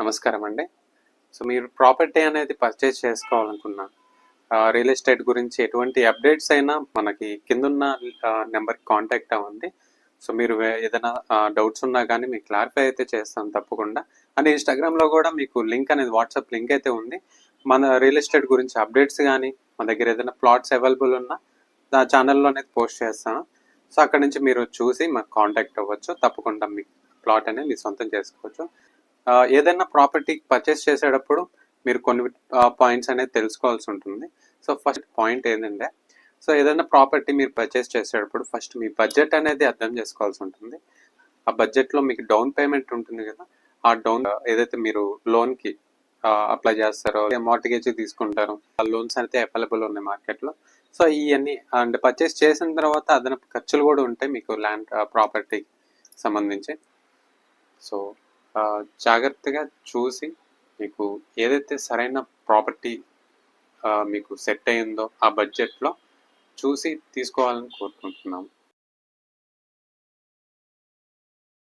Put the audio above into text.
నమస్కారం అండి సో మీరు ప్రాపర్టీ అనేది పర్చేస్ చేసుకోవాలనుకున్నా రియల్ ఎస్టేట్ గురించి ఎటువంటి అప్డేట్స్ అయినా మనకి కిందున్న నెంబర్కి కాంటాక్ట్ అవ్వండి. సో మీరు ఏదైనా డౌట్స్ ఉన్నా కానీ మీకు క్లారిఫై అయితే చేస్తాను తప్పకుండా. అండ్ ఇన్స్టాగ్రామ్లో కూడా మీకు లింక్ అనేది వాట్సాప్ లింక్ అయితే ఉంది. మన రియల్ ఎస్టేట్ గురించి అప్డేట్స్ కానీ మన దగ్గర ఏదైనా ప్లాట్స్ అవైలబుల్ ఉన్నా నా ఛానల్లో అనేది పోస్ట్ చేస్తాను. సో అక్కడ నుంచి మీరు చూసి మాకు కాంటాక్ట్ అవ్వచ్చు. తప్పకుండా మీ ప్లాట్ అనేది మీ సొంతం చేసుకోవచ్చు. ఏదైనా ప్రాపర్టీ పర్చేస్ చేసేటప్పుడు మీరు కొన్ని పాయింట్స్ అనేది తెలుసుకోవాల్సి ఉంటుంది. సో ఫస్ట్ పాయింట్ ఏంటంటే సో ఏదైనా ప్రాపర్టీ మీరు పర్చేస్ చేసేటప్పుడు ఫస్ట్ మీ బడ్జెట్ అనేది అర్థం చేసుకోవాల్సి ఉంటుంది. ఆ బడ్జెట్లో మీకు డౌన్ పేమెంట్ ఉంటుంది కదా ఆ డౌన్ ఏదైతే మీరు లోన్కి అప్లై చేస్తారో మార్టిగేజ్ తీసుకుంటారో ఆ లోన్స్ అయితే అవైలబుల్ ఉన్నాయి మార్కెట్లో సో ఇవన్నీ అండ్ పర్చేస్ చేసిన తర్వాత అదనపు ఖర్చులు కూడా ఉంటాయి మీకు ల్యాండ్ ప్రాపర్టీకి సంబంధించి. సో జాగ్రత్తగా చూసి మీకు ఏదైతే సరైన ప్రాపర్టీ మీకు సెట్ అయిందో ఆ బడ్జెట్లో చూసి తీసుకోవాలని కోరుకుంటున్నాము.